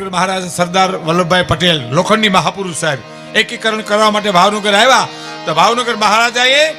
ભાવનગર મહારાજ સરદાર વલ્લભભાઈ પટેલ, લોખંડી મહાપુરુષ સાહેબ, એકીકરણ કરવા માટે ભાવનગર આવ્યા. તો ભાવનગર મહારાજાએ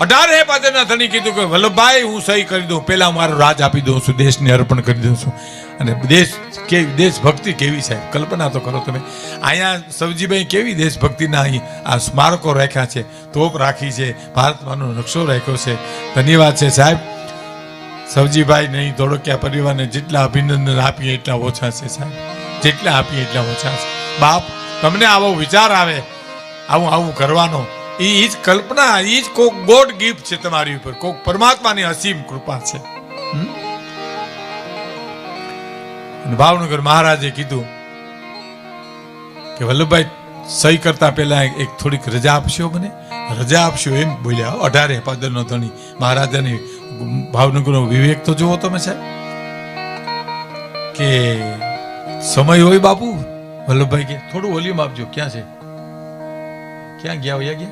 અઢાર હે પાદરના ધણી કીધું કે, વલ્લભભાઈ, હું સહી કરી દઉં. પહેલા હું મારો રાજ આપી દઉં છું. દેશને અર્પણ કરી દઉં છું. અને દેશ કે, દેશભક્તિ કેવી સાહેબ? કલ્પના તો કરો તમે. અહીંયા સવજીભાઈ કેવી દેશભક્તિના અહીં આ સ્મારકો રાખ્યા છે, તોપ રાખી છે, ભારતમાંનો નકશો રાખ્યો છે. ધન્યવાદ છે સાહેબ. સવજીભાઈ નહીં ધોળકિયા પરિવારને જેટલા અભિનંદન આપીએ એટલા ઓછા છે સાહેબ. જેટલા આપીએ એટલા ઓછા છે. બાપ, તમને આવો વિચાર આવે, આવું આવું કરવાનો, એ જ કલ્પના એ જ કોક ગોડ ગિફ્ટ છે તમારી ઉપર. કોક પરમાત્માની અસીમ કૃપા છે? ભાવનગર મહારાજે કીધું કે, વલ્લભભાઈ સહી કરતા પહેલા એક થોડીક રજા આપશો મને? રજા આપશો એમ બોલ્યા. અઢારે પાદરનો ધણી મહારાજાની ભાવનગરનો વિવેક તો જુઓ તમે સાહેબ. કે સમય હોય બાપુ? વલ્લભભાઈ કે, થોડું વોલ્યુમ આપજો. ક્યાં છે? ક્યાં ગયા હોય ગયા?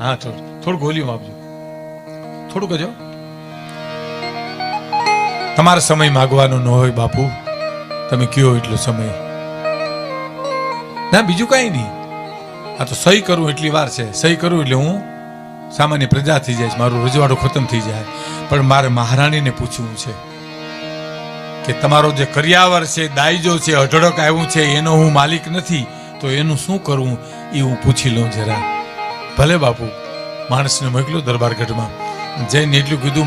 હા, થોડું, થોડુંક વોલ્યુમ આપજો. થોડુંક જો તમારે સમય માગવાનો ન હોય બાપુ. તમે કયો એટલો સમય? ના, બીજું કઈ નહીં. આ તો સહી કરું એટલી વાર છે. સહી કરું એટલે હું સામાન્ય પ્રજા થઈ જાય મારું રજવાડું ખતમ થઈ જાય. પણ મારે મહારાણીને પૂછવું છે કે તમારો જે કરિયાવર છે દાઈજો છે, અઢળક આવ્યું છે, એનો હું માલિક નથી, તો એનું શું કરવું? એ હું પૂછી લઉં જરા. ભલે બાપુ, માણસને મોકલો દરબારગઢમાં. જઈને એટલું કીધું,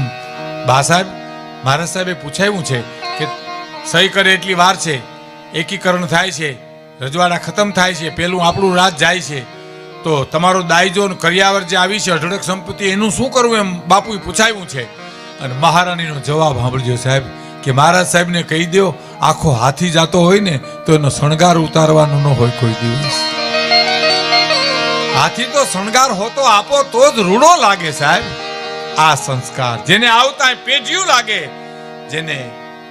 બા સાહેબ મહારાજ સાહેબે પૂછાયું છે કે સહી કરે એટલી વાર છે. એકીકરણ થાય છે. રજવાડા ખતમ થાય છે, પેલું આપણું રાજ જાય છે. તો તમારો દાયજો કરિયાવર જે આવી છે, અઢળક સંપત્તિ, એનું શું કરવું એમ બાપુએ પૂછાયું છે? અને મહારાણીનો જવાબ સાંભળજો સાહેબ, કે મહારાજ સાહેબને કહી દો આખો હાથી જાતો હોય ને, તો એનો શણગાર ઉતારવાનો ન હોય કોઈ દિવસ. હાથી તો શણગાર હોતો આપો તો જ રૂડો લાગે સાહેબ. આ સંસ્કાર જેને આવતા પેઢિયું લાગે, જેને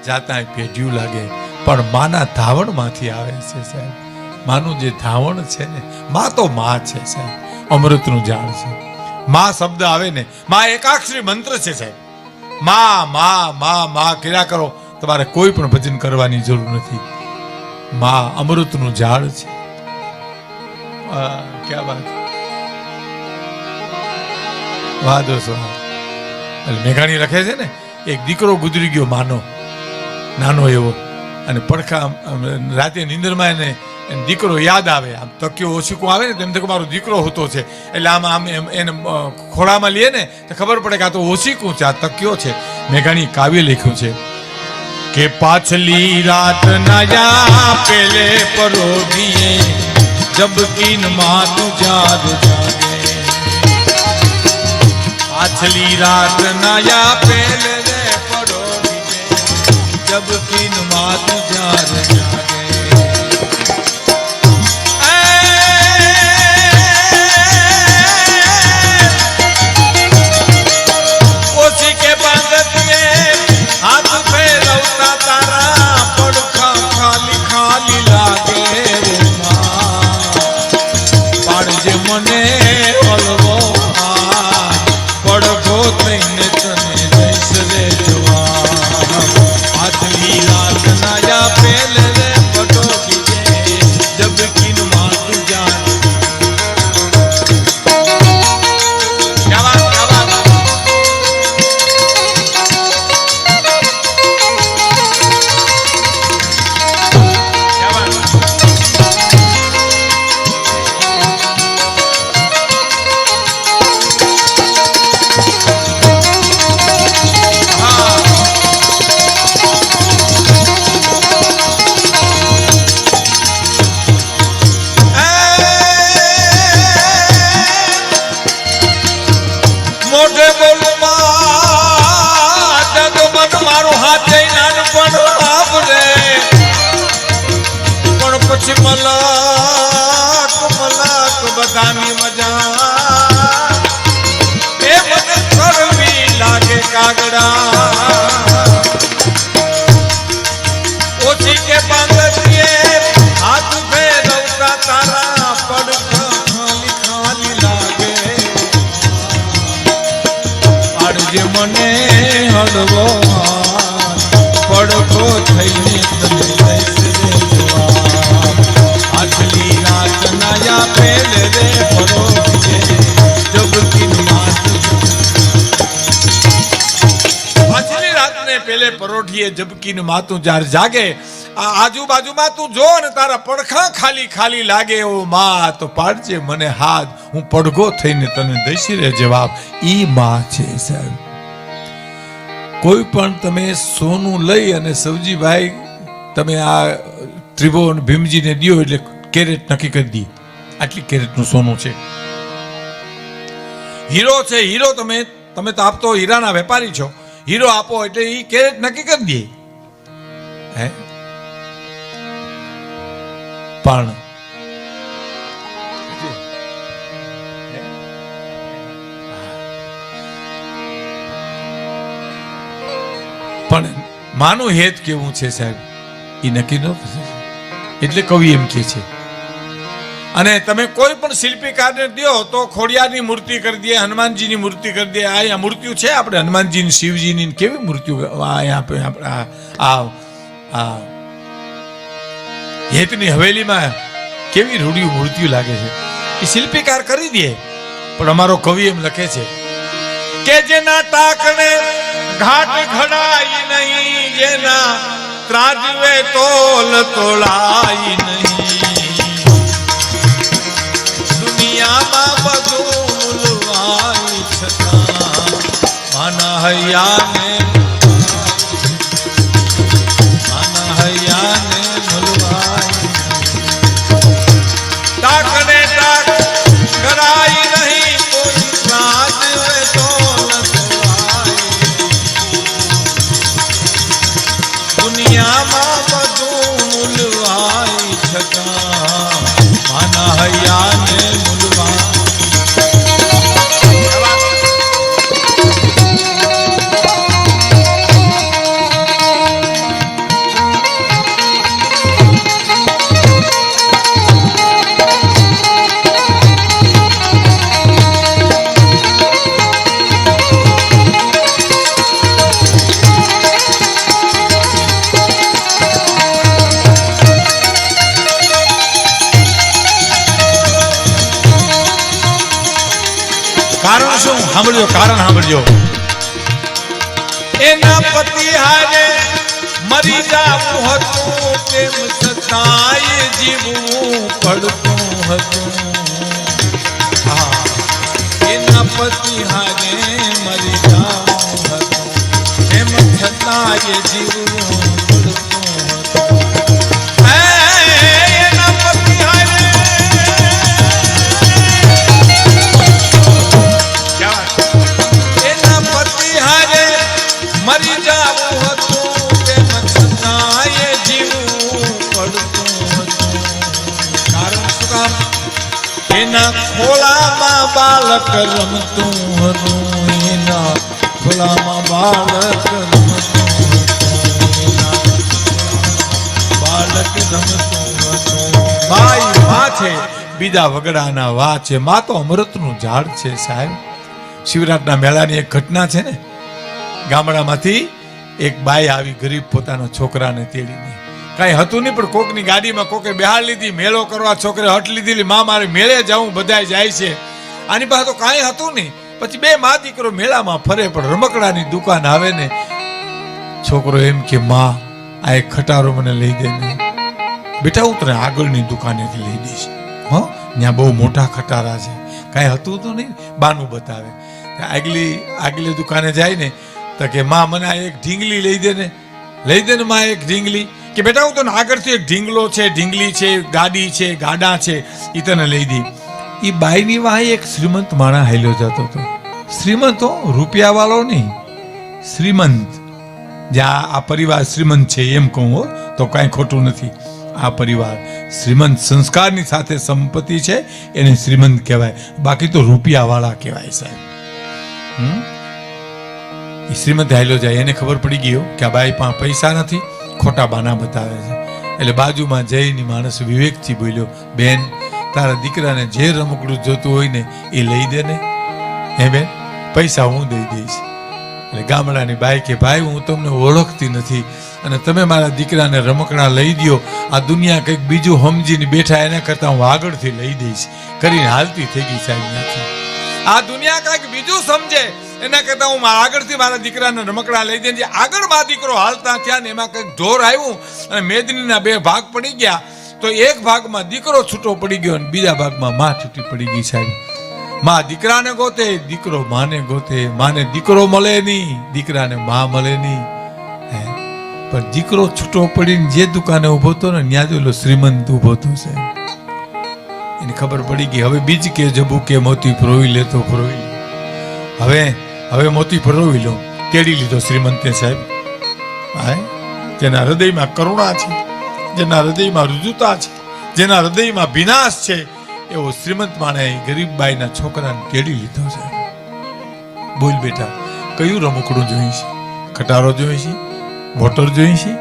જાતા પેઢિયું લાગે. પણ માના ધાવણમાંથી આવે છે સાહેબ. માનું જે ધાવણ છે ને, મા તો મા છે સાહેબ. અમૃતનું ઝાડ છે. મા શબ્દ આવે ને, મા એકાક્ષરી મંત્ર છે સાહેબ. મા મા મા મા, કર્યા કરો. તમારે કોઈ પણ ભજન કરવાની જરૂર નથી. મા અમૃતનું ઝાડ છે. ક્યાં વાત? વાદો એટલે મેઘાણી લખે છે ને, એક દીકરો ગુજરી ગયો માનો. નાનો એવો. અને પડખા રાતે નિંદરમાં એને દીકરો યાદ આવે. આમ તકિયો ઓછીકો આવે ને, તેમ તો મારો દીકરો હોતો છે. એટલે આમ આમ, એમ, એને ખોળામાં લઈએ ને, તો ખબર પડે કે આ તો ઓછીકું છે, આ તકિયો છે. મેઘાણી કાવ્ય લખ્યું છે. કે પાછલી રાત નયા પેલે પરોગીએ જબ કિન માત જાગ જાગે. પાછલી રાત નયા પેલે રે પરોઢીએ જબ કિન માત મલક મલક બધાની મજા. એ મને કરવી લાગે કાગડા. ઓછી કે બાંધતીએ હાથ ફેરવતા તારા પડખા ખાલી ખાલી લાગે પડખો થઈને તને પરોઠીએ જબકીન માત જાર જાગે આજુબાજુમાં તું જો ને તારા પડખા ખાલી ખાલી લાગે એવો માં મને હાથ. હું પડઘો થઈને તને દઈશી રે જવાબ. ઈ માં છે, સાહેબ. કોઈ પણ તમે સોનું લઈ અને સવજીભાઈ, તમે આ ત્રિભુવન ભીમજીને દિયો એટલે કેરેટ નક્કી કરી દઈએ આટલી કેરેટનું સોનું છે? હીરો છે, હીરો તમે તમે તો આપતો હીરાના વેપારી છો. હીરો આપો એટલે એ કેરેટ નક્કી કરી દે. હે? પણ પણ માનું હેત કેવું છે સાહેબ? એ નક્કી ન. એટલે કવિ એમ કે છે. અને તમે કોઈ પણ શિલ્પીકારને દો તો ખોડિયારની મૂર્તિ કરી દે, હનુમાનજીની મૂર્તિ કરી દે. આ અહીંયા મૂર્તિઓ છે આપણે, હનુમાનજીની, શિવજીની. કેવી મૂર્તિઓ આપણે, આ હેતની હવેલીમાં કેવી રૂડિયું મૂર્તિઓ લાગે છે. એ શિલ્પીકાર કરી દે, પણ અમારો કવિ એમ લખે છે કે જેના તાકણે ઘાટ ઘડાઈ નહીં, જેના ત્રાજવે તોલ તોળાઈ નહીં. માના સાંભળજો, કારણ સાંભળજો. એના પતિ હારે મરી જાવું હતું, તેમ સતાય જીવવું પડતું હતું. હા, એના પતિ હારે મરી જાવું હતું, તેમ સતાય જીવવું બાળક રમતું હતું એના. ખોળામાં બાળક રમતું બાળક રમતું ભાઈ, માં છે. બીજા વગડાના વા છે. મા તો અમૃતનું ઝાડ છે સાહેબ. શિવરાતના મેળાની એક ઘટના છે ને. ગામડામાંથી એક બાઈ આવી ગરીબ પોતાના છોકરાને તેડીને. કાંઈ હતું નહીં, પણ કોકની ગાડીમાં કોકે બેહાડ લીધી, મેળો કરવા છોકરે હટ લીધી મા મારે મેળે જવું, બધાય જાય છે. આની પાસે તો કાંઈ હતું નહીં. પછી બે મા દીકરો મેળામાં ફરે પણ રમકડાની દુકાન આવે ને, છોકરો એમ કે, માં, આ એક ખટારો મને લઈ દે ને. બેટા, હું તને આગળની દુકાનેથી લઈ દઈશ. હો, ત્યાં બહુ મોટા ખટારા છે. કાંઈ હતું તો નહીં, બાનું બતાવે. આગલી આગલી દુકાને જાય ને, તો કે, માં, મને આ એક ઢીંગલી લઈ દે ને. લઈ દે ને, માં, એક ઢીંગલી? કે, બેટા, હું તને આગળથી એક ઢીંગલો છે, ઢીંગલી છે, ગાડી છે, ગાડા છે એ તને લઈ દી એ બાઈની વાહે એક શ્રીમંત માણા હાલ્યો જતો હતો. શ્રીમંતો હો રૂપિયા વાળો નહીં, શ્રીમંત. જ્યાં આ પરિવાર શ્રીમંત છે એમ કહું તો કાંઈ ખોટું નથી. આ પરિવાર શ્રીમંત સંસ્કારની સાથે સંપત્તિ છે, એને શ્રીમંત કહેવાય. બાકી તો રૂપિયાવાળા કહેવાય સાહેબ? એ શ્રીમંત હાલ્યો જાય, એને ખબર પડી ગયો કે આ બાઈ પાસે પૈસા નથી, ખોટા બાના બતાવે છે. એટલે બાજુમાં જઈને માણસ વિવેકથી બોલ્યો, બેન તારા દીકરાને જે રમકડું જોતું હોય ને એ લઈ દે ને. હે બેન? પૈસા હું દઈ દઈશ. એટલે ગામડાની બાઈ કે, ભાઈ, હું તમને ઓળખતી નથી અને તમે મારા દીકરાને રમકડા લઈ દ્યો. આ દુનિયા કંઈક બીજું સમજીને બેઠા એના કરતાં હું આગળથી લઈ દઈશ. કરીને હાલતી થઈ ગઈ સાહેબ નથી આ દુનિયા કંઈક બીજું સમજે. એના કરતાં હું આગળથી મારા દીકરાને રમકડા લઈ દઈને આગળ મારા દીકરો હાલતા થયા ને એમાં કંઈક ઢોર આવ્યું અને મેદનીના બે ભાગ પડી ગયા. તો એક ભાગમાં દીકરો છૂટો પડી ગયો અને બીજા ભાગમાં માં છૂટી પડી ગઈ સાહેબ. માં દીકરાને ગોતે, દીકરો માને ગોતે. માને દીકરો મળે નહીં, દીકરાને માં મળે નહીં. પણ દીકરો છૂટો પડીને જે દુકાને ઊભો હતો ને, ત્યાં જોયેલો શ્રીમંત ઊભો હતો સાહેબ. એની ખબર પડી ગઈ, હવે બીજ કે જબુ કે મોતી પરોવી લેતો પરોવી હવે હવે મોતી પરોવી લો. તેડી લીધો શ્રીમંતે સાહેબ. હા? તેના હૃદયમાં કરુણા છે. જેના હૃદયમાં રુજુતા છે, જેના હૃદયમાં વિનાશ છે, એવો શ્રીમંત માણે ગરીબબાઈના છોકરાને તેડી લીધો છે. બોલ બેટા, કયું રમકડું જોઈએ છે કટારો જોઈએ છે મોટર જોઈએ છે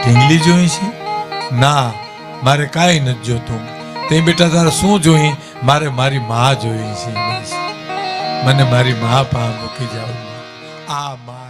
ઢીંગલી જોઈએ છે ના, મારે કાંઈ નથી જોતું. તે બેટા તારે શું જોઈ મારે મારી મા જોઈએ છે મને મારી મા પા મૂકી જાવ આ મા